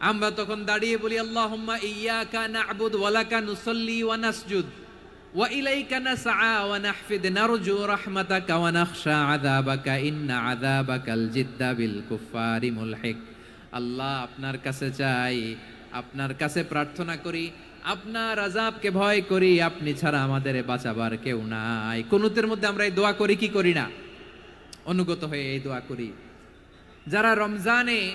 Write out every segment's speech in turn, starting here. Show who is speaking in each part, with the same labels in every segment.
Speaker 1: আমরা তখন দাঁড়িয়ে বলি না'বুদ ওয়া লাকা নুসাল্লি ওয়া ওয়া ওয়া ইন্না আল্লাহ আপনার কাছে চাই, আপনার কাছে প্রার্থনা করি, আপনার আজাবকে ভয় করি, আপনি ছাড়া আমাদের বাঁচাবার কেউ নাই। কুনুতের মধ্যে আমরা এই দোয়া করি, কি করি না? অনুগত হয়ে এই দোয়া করি। যারা রমজানে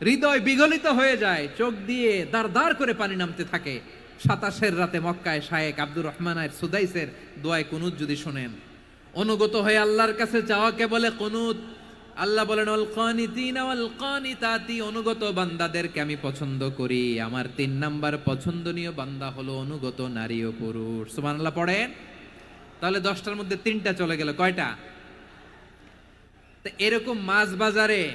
Speaker 1: হৃদয় বিগলিত হয়ে যায়, চোখ দিয়ে দাঁড় দাঁড় করে পানি নামতে থাকে। সাতাশের রাতে মক্কায় শায়েক আব্দুর রহমান আর সুদাইসের দোয়ায় কুনুত যদি শোনেন। অনুগত হয়ে আল্লাহর কাছে চাওয়াকে বলে কুনুত। আল্লাহ বলেন, অল কানিতিনা ওয়াল কানিতাতি। অনুগত বান্দাদেরকে আমি পছন্দ করি। আমার তিন নাম্বার পছন্দনীয় বান্দা হলো অনুগত নারী ও পুরুষ। সুবহানাল্লাহ, পড়েন? তাহলে দশটার মধ্যে তিনটা চলে গেল। কয়টা? এরকম মাছ বাজারে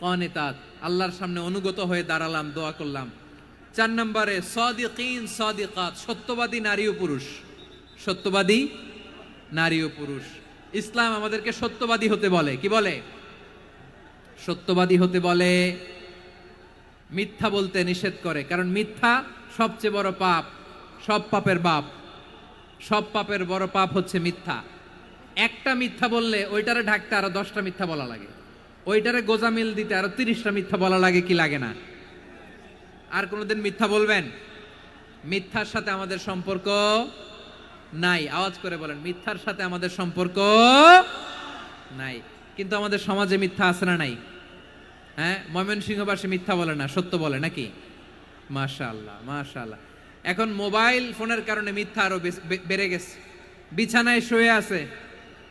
Speaker 1: কনিতাত আল্লাহর সামনে অনুগত হয়ে দাঁড়ালাম, দোয়া করলাম। চার নম্বরে, সদিকিন সদিকাত, সত্যবাদী নারী ও পুরুষ। সত্যবাদী নারী ও পুরুষ। ইসলাম আমাদেরকে সত্যবাদী হতে বলে। কি বলে? সত্যবাদী হতে বলে, মিথ্যা বলতে নিষেধ করে। কারণ মিথ্যা সবচেয়ে বড় পাপ, সব পাপের বাপ। সব পাপের বড় পাপ হচ্ছে মিথ্যা। একটা মিথ্যা বললে ওইটারে ঢাকতে আরও দশটা মিথ্যা বলা লাগে। ওইটারে গোজামিল দিতে আরও তিরিশটা মিথ্যা বলা লাগে কি লাগে না? আর কোনোদিন মিথ্যা বলবেন? মিথ্যার সাথে আমাদের সম্পর্ক নাই। আওয়াজ করে বলেন, মিথ্যার সাথে আমাদের সম্পর্ক নাই। কিন্তু আমাদের সমাজে মিথ্যা আছে না নাই? হ্যাঁ? ময়মনসিংহবাসী মিথ্যা বলে না, সত্য বলে নাকি? মাশাআল্লাহ মাশাআল্লাহ। এখন মোবাইল ফোনের কারণে মিথ্যা আরও বেড়ে গেছে। বিছানায় শুয়ে আছে।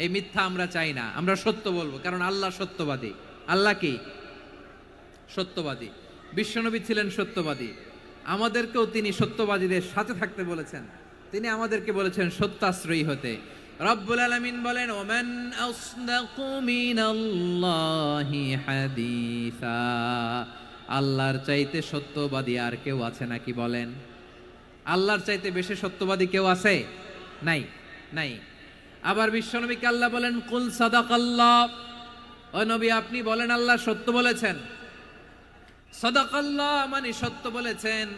Speaker 1: এই মিথ্যা আমরা চাই না। আমরা সত্য বলব, কারণ আল্লাহ সত্যবাদী। আল্লাহ কি? সত্যবাদী। বিশ্বনবী ছিলেন সত্যবাদী। আমাদেরকেও তিনি সত্যবাদীদের সাথে থাকতে বলেছেন। তিনি আমাদেরকে বলেছেন সত্যাশ্রয়ী হতে। রব্বুল আলামিন বলেন, ওমান আল্লাহর চাইতে সত্যবাদী আর কেউ আছে নাকি বলেন? আল্লাহর চাইতে বেশি সত্যবাদী কেউ আছে? নাই নাই। আবার বিশ্বনবীকে আল্লাহ বলেন, কুল সাদাকাল্লাহ। ও নবী, আপনি বলেন, আল্লাহ সত্য বলেছেন। সদাকাল্লাহ মানে সত্য বলেছেন।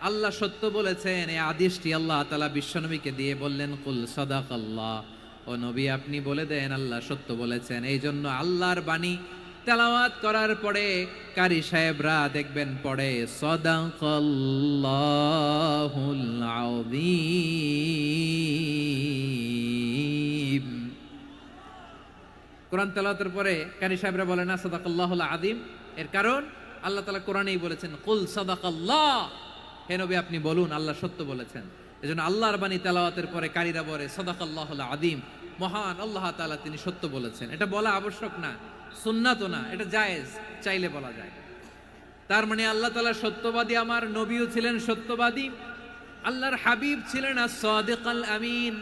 Speaker 1: আল্লাহ সত্য বলেছেন। এই আদেশটি আল্লাহ তালা বিশ্বনবীকে দিয়ে বললেন, কুল সদাকাল্লাহ। ও নবী, আপনি বলে দেন, আল্লাহ সত্য বলেছেন। এই জন্য আল্লাহর বাণী তেলাওয়াত করার পরে কারি সাহেবরা দেখবেন পড়ে সদাকাল্লাহুল কোরআন তেলাওয়াতের পরে কারি সাহেবরা বলে, না, সাদাকাল্লাহুল আদিম এর কারণ আল্লাহ তালা কোরআনেই বলেছেন, কুল সাদাকাল্লাহ। হে নবী, আপনি বলুন, আল্লাহ সত্য বলেছেন। এজন্য আল্লাহর বাণী তেলাওয়াতের পরে কারীরা বলে, সাদাকাল্লাহুল আদিম মহান আল্লাহ তাআলা তিনি সত্য বলেছেন। এটা বলা আবশ্যক না। সুন্নাতও না, এটা জায়েজ, চাইলে বলা যায়। তার মানে আল্লাহ তাআলা সত্যবাদী, আমার নবীও ছিলেন সত্যবাদী, আল্লাহর হাবিব ছিলেন আল আমিন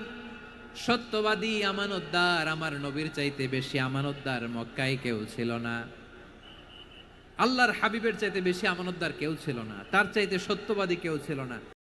Speaker 1: সত্যবাদী, আমানতদার, আমার নবীর চাইতে বেশি আমানতদার মক্কায় কেউ ছিল না। আল্লাহর হাবিবের চাইতে বেশি আমানতদার কেউ ছিল না, তার চাইতে সত্যবাদী কেউ ছিল না।